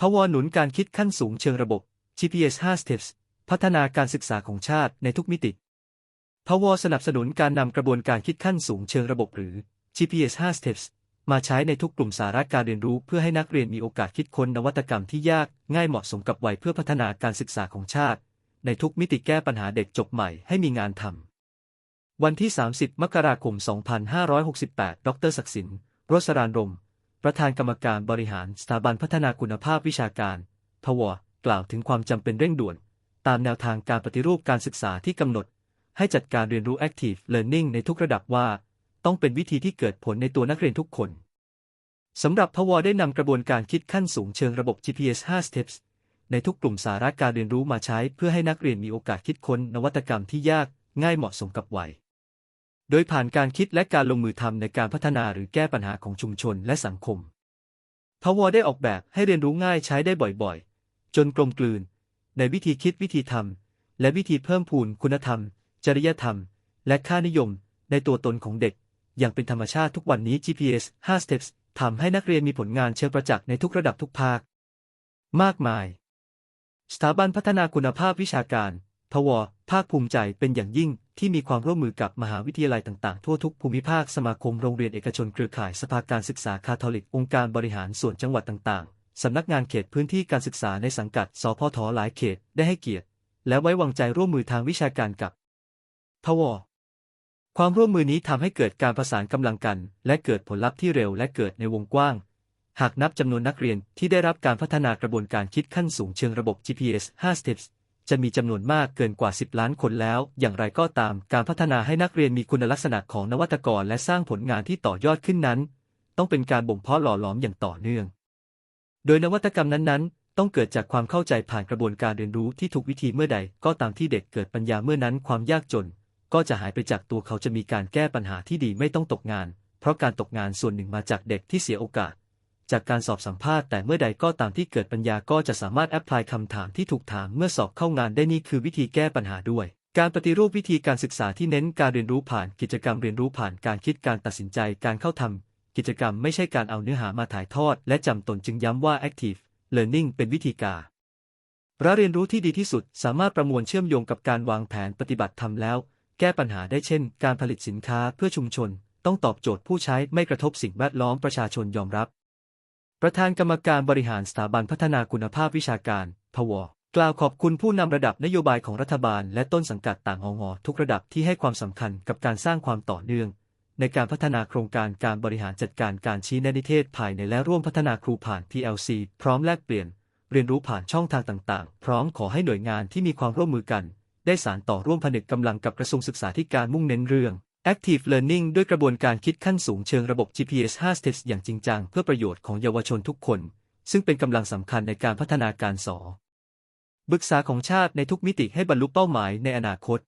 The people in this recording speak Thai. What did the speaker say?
พวหนุนการคิดขั้นสูงเชิงระบบ GPS 5 Steps พัฒนาการศึกษาของชาติในทุกมิติ พวสนับสนุนการนำกระบวนการคิดขั้นสูงเชิงระบบหรือ GPS 5 Steps มาใช้ในทุกกลุ่มสาระการเรียนรู้เพื่อให้นักเรียนมีโอกาสคิดค้นนวัตกรรมที่ยากง่ายเหมาะสมกับวัยเพื่อพัฒนาการศึกษาของชาติ ในทุกมิติแก้ปัญหาเด็กจบใหม่ให้มีงานทำวันที่ 30 มกราคม 2568 ดรศักดิ์สินรสรานรม ประธานกรรมการบริหารสถาบันพัฒนาคุณภาพวิชาการ พว กล่าวถึงความจำเป็นเร่งด่วน ตามแนวทางการปฏิรูปการศึกษาที่กำหนด ให้จัดการเรียนรู้ Active Learning ในทุกระดับว่า ต้องเป็นวิธีที่เกิดผลในตัวนักเรียนทุกคนสำหรับพวได้นำกระบวนการคิดขั้นสูงเชิงระบบ GPS 5 Steps ในทุกกลุ่มสาระการเรียนรู้มาใช้เพื่อให้นักเรียนมีโอกาสคิดค้นนวัตกรรมที่ยากง่ายเหมาะสมกับวัย โดยผ่านการคิดและการลงมือทำในการพัฒนาหรือแก้ปัญหาของชุมชนและสังคม พวได้ออกแบบให้เรียนรู้ง่ายใช้ได้บ่อยๆ จนกลมกลืน ในวิธีคิดวิธีทำและวิธีเพิ่มพูนคุณธรรม จริยธรรม และค่านิยม ในตัวตนของเด็ก อย่างเป็นธรรมชาติทุกวันนี้ GPS 5 Steps ทำให้นักเรียนมีผลงานเชิงประจักษ์ในทุกระดับทุกภาค มากมาย สถาบันพัฒนาคุณภาพวิชาการ พวภาคภูมิใจเป็นอย่างยิ่งที่มีความร่วมมือกับมหาวิทยาลัยต่างๆ ทั่วทุกภูมิภาคสมาคมโรงเรียนเอกชนเครือข่ายสภาการศึกษาคาทอลิก องค์การบริหารส่วนจังหวัดต่างๆ สำนักงานเขตพื้นที่การศึกษาในสังกัด สพทหลายเขตได้ให้เกียรติ และไว้วางใจร่วมมือทางวิชาการกับพวความร่วมมือนี้ทำให้เกิดการประสานกำลังกัน และเกิดผลลัพธ์ที่เร็วและเกิดในวงกว้าง หากนับจำนวนนักเรียนที่ได้รับการพัฒนากระบวนการคิดขั้นสูงเชิงระบบ GPS 5 Steps จะมีจำนวนมากเกินกว่า 10 ล้านคนแล้ว อย่างไรก็ตาม การพัฒนาให้นักเรียนมีคุณลักษณะของนวัตกรและสร้างผลงานที่ต่อยอดขึ้นนั้น ต้องเป็นการบ่มเพาะหล่อหลอมอย่างต่อเนื่อง โดยนวัตกรรมนั้นๆ ต้องเกิดจากความเข้าใจผ่านกระบวนการเรียนรู้ที่ถูกวิธีเมื่อใด ก็ตามที่เด็กเกิดปัญญาเมื่อนั้นความยากจน ก็จะหายไปจากตัวเขาจะมีการแก้ปัญหาที่ดีไม่ต้องตกงาน เพราะการตกงานส่วนหนึ่งมาจากเด็กที่เสียโอกาส จากการสอบสัมภาษณ์แต่เมื่อใดก็ตามที่เกิดปัญญาก็จะสามารถแอพพลายคำถามที่ถูกถามเมื่อสอบเข้างานได้นี่คือวิธีแก้ปัญหาด้วย การปฏิรูปวิธีการศึกษาที่เน้นการเรียนรู้ผ่านกิจกรรมเรียนรู้ผ่านการคิดการตัดสินใจการเข้าทำกิจกรรมไม่ใช่การเอาเนื้อหามาถ่ายทอด และจำตนจึงย้ำว่า active learning เป็นวิธีการระเรียนรู้ที่ดีที่สุดสามารถประมวลเชื่อมโยงกับการวางแผนปฏิบัติทำแล้ว แก้ปัญหาได้เช่น การผลิตสินค้าเพื่อชุมชน ต้องตอบโจทย์ผู้ใช้ไม่กระทบสิ่งแวดล้อมประชาชนยอมรับ ประธานกรรมการบริหารสถาบันพัฒนาคุณภาพวิชาการ พว กล่าวขอบคุณผู้นำระดับนโยบายของรัฐบาลและต้นสังกัดต่างองอทุกระดับที่ให้ความสำคัญกับการสร้างความต่อเนื่อง ในการพัฒนาโครงการการบริหารจัดการการชี้แนะนิเทศภายในและร่วมพัฒนาครูผ่าน PLC พร้อมแลกเปลี่ยน เรียนรู้ผ่านช่องทางต่าง ๆ พร้อมขอให้หน่วยงานที่มีความร่วมมือกัน ได้สารต่อร่วมผนึกกำลังกับกระทรวงศึกษาธิการมุ่งเน้นเรื่อง Active Learning ด้วยกระบวนการคิดขั้นสูงเชิงระบบ GPS 5 Steps อย่างจริงจังเพื่อประโยชน์ของเยาวชนทุกคน ซึ่งเป็นกำลังสำคัญในการพัฒนาการสอบึกษาของชาติในทุกมิติให้บรรลุเป้าหมายในอนาคต